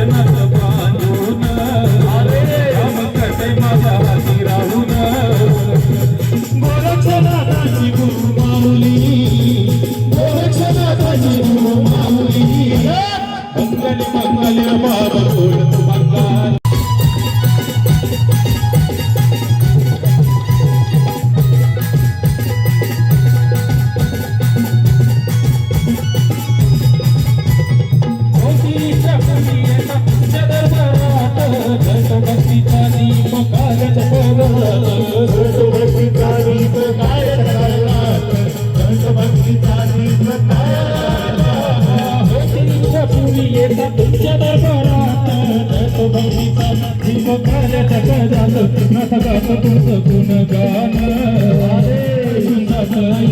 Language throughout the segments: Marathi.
Amen.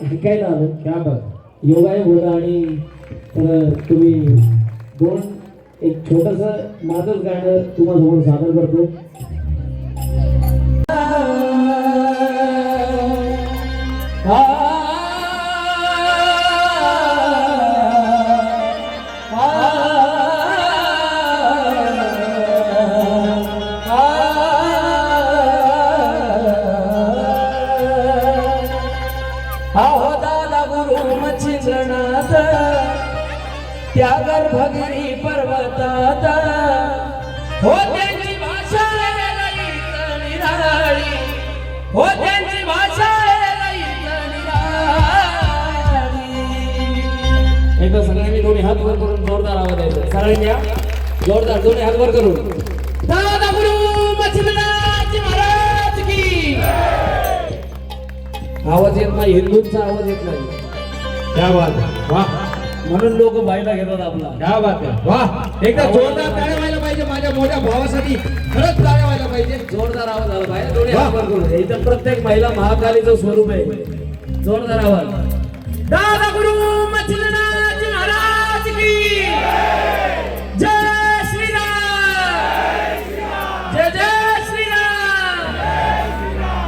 शिकायला आलं. त्या बघ योगायोग होता आणि तर तुम्ही दोन एक छोटंसं माझंच गाणं तुम्हासमोर सादर करतो. हा त्या गर्भगिरी पर्वतात हो त्यांची भाषा निराळी. हो त्यांची भाषा एकदा सगळ्यांनी दोन्ही हात वर करून जोरदार आवाज द्यायचा. सगळ्यांनी या. जोरदार दोन्ही हात वर करून. दादा गुरु मच्छिंद्रनाथ महाराज की. आवाज येत नाही. हिंदूंचा आवाज येत नाही. क्या बात आहे वा म्हणून लोक बायला घेतात आपला. क्या बात आहे वा एकदा जोरदार टाळ्या व्हायला पाहिजे माझ्या मोठ्या भावासाठी. खरंच टाळ्या व्हायला पाहिजे. जोरदार आवाज आला बाहेर दोन्ही वर करून. इथं प्रत्येक महिला महाकालीचं स्वरूप आहे. जोरदार आवाज. दादा गुरु मच्छिंद्रनाथ महाराज की. जय श्रीराम. जय जय श्रीराम.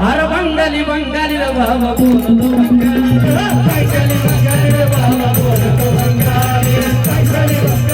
अरे बंगाली बंगाली रे बाबा बोलतो. बंगाली बंगाली बंगाली रे बाबा बोलतो. बंगाली बंगाली बंगाली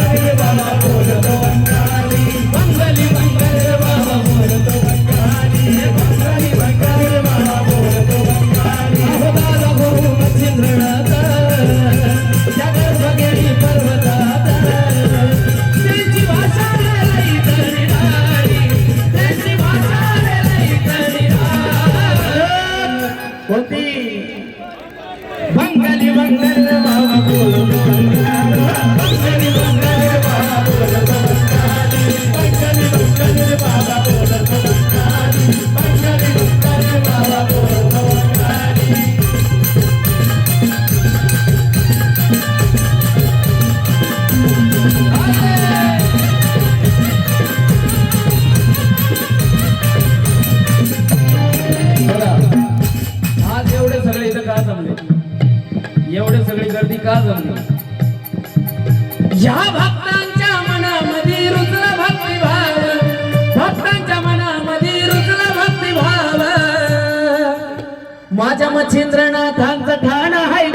माझ्या मच्छिंद्रनाथांचं ठाण आहे.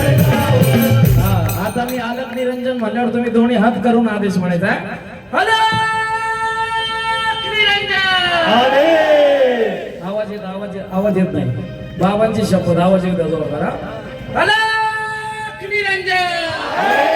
हा, आता मी आलक निरंजन म्हणल्यावर तुम्ही दोन्ही हात करून आदेश म्हणायचा. आवाज येत आवाज आवाज येत नाही. बाबांची शपथ आवाज येत जोर करा अलक निरंजन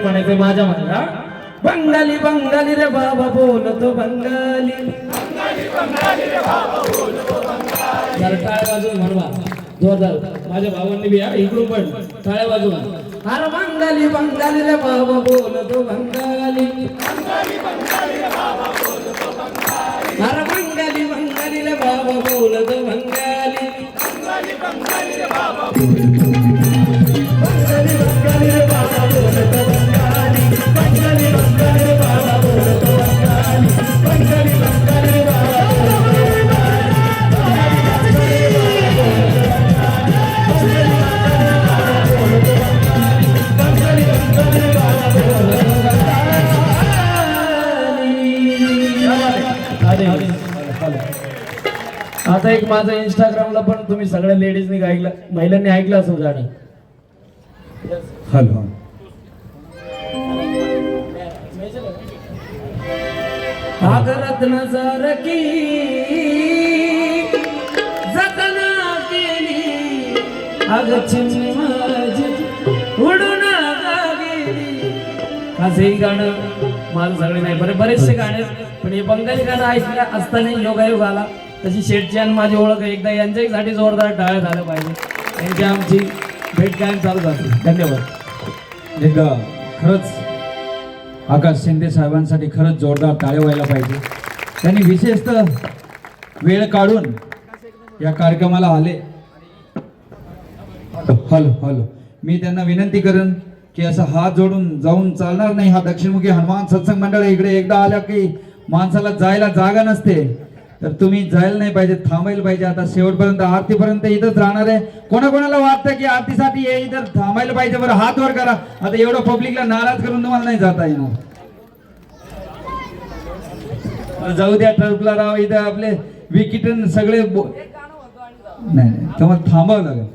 सगळ्यांनी म्हणायचं माझ्या म्हणा बंगाली बंगाली रे बाबा बोलतो बंगाली. जरा टाळ्या वाजून म्हणवा. जोरदार. माझ्या भावांनी बी या इकडून पण. टाळ्या वाजून अरे बंगाली बंगाली रे बाबा बोलतो बंगाली. अरे बंगाली बंगाली रे बाबा बोलतो बंगाली. आता एक माझं इंस्टाग्रामला पण तुम्ही सगळ्या लेडीजनी ऐकलं महिलांनी ऐकलं असेल गाणं हॅलो. आगरत नजर की जतना केली. अग चिमणी माझी उडून गेली असं हे गाणं मला सगळे नाही. बरे बरेचसे गाणे. पण हे बंगाली गाणं ऐकलं असताना योगायोग आला. तशी शेटची आणि माझी ओळख आहे. एकदा यांच्यासाठी जोरदार टाळ्या झालं पाहिजे. त्यांची आमची भेट कायम चालू झाली धन्यवाद. एकदा खरंच आकाश शिंदे साहेबांसाठी खरंच जोरदार टाळे व्हायला पाहिजे. त्यांनी विशेषतः वेळ काढून या कार्यक्रमाला आले. Hello hello. मी त्यांना विनंती करेन की असं हात जोडून जाऊन चालणार नाही हा दक्षिणमुखी हनुमान सत्संग मंडळ इकडे एकदा आल्या की माणसाला जायला जागा नसते. तर तुम्ही जायला नाही पाहिजे थांबायला पाहिजे. आता शेवटपर्यंत आरतीपर्यंत इथंच राहणार आहे. कोणाकोणाला वाटतं की आरतीसाठी हे इथं थांबायला पाहिजे बरं हात वर करा. आता एवढं पब्लिकला नाराज करून तुम्हाला नाही जाता येणार. जाऊ द्या टर्फला राव इथं आपले विकेट सगळे नाही नाही तुम्हाला थांबावं लागेल.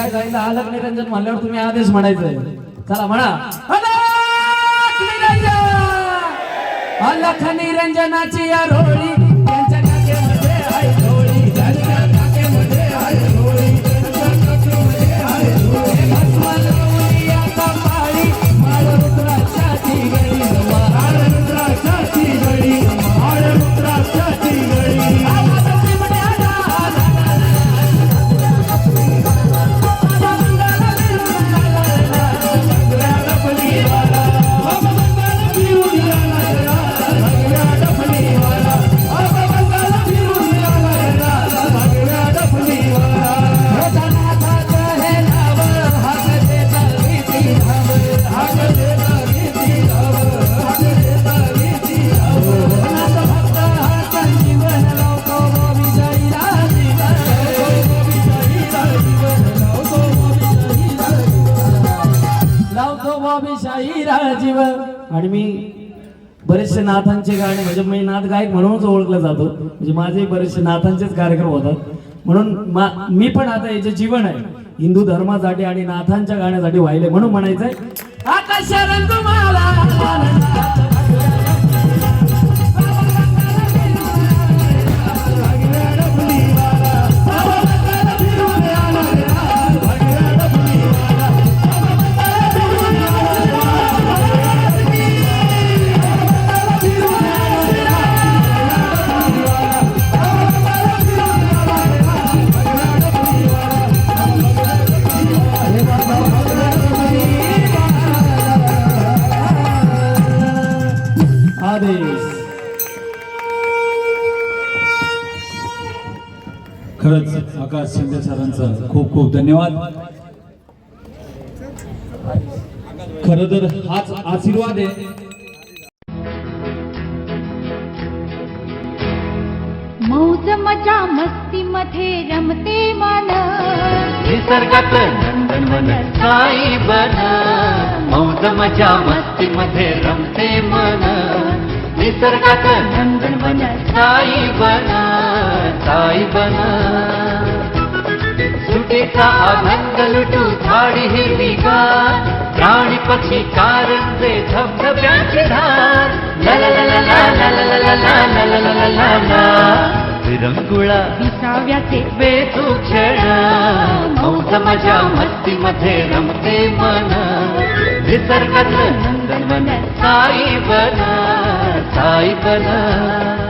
काय जायचं? आलं नाही निरंजन म्हणल्यावर तुम्ही आदेश म्हणायचंय. चला म्हणा. लखनी निरंजन! अलख निरंजनाची या रोळी राजीव. आणि मी बरेचसे नाथांचे गाणे म्हणजे मी नाथ गायक म्हणूनच ओळखला जातो. म्हणजे माझे बरेचसे नाथांचेच कार्यक्रम होतात. म्हणून मा- मी पण आता याचे जीवन आहे हिंदू धर्मासाठी आणि नाथांच्या गाण्यासाठी व्हायले म्हणून म्हणायचंय. आकाश तुम्हाला खरंच आकाश शिंदे सरांचं खूप खूप धन्यवाद. खर तर हाच आशीर्वाद आहे. मौज मजा मस्ती मध्ये रमते मन. निसर्गात नंदनवन साई बन. मौज मजा मस्ती मध्ये रमते मन. निसर्गात नंदनवन साई बन. साई बन. सुटेचा आनंद लुटू झाडी हिरवी गार प्राणी पक्षी कारंजे धबधब्याची धार ला ला ला ला ला ला ला ला ला ला ला ला ला ला ला विरंगुळा विसाव्याचे बेतू क्षण मौज मजा मस्ती मध्ये रमते मन नंदनवन साई बन साई बन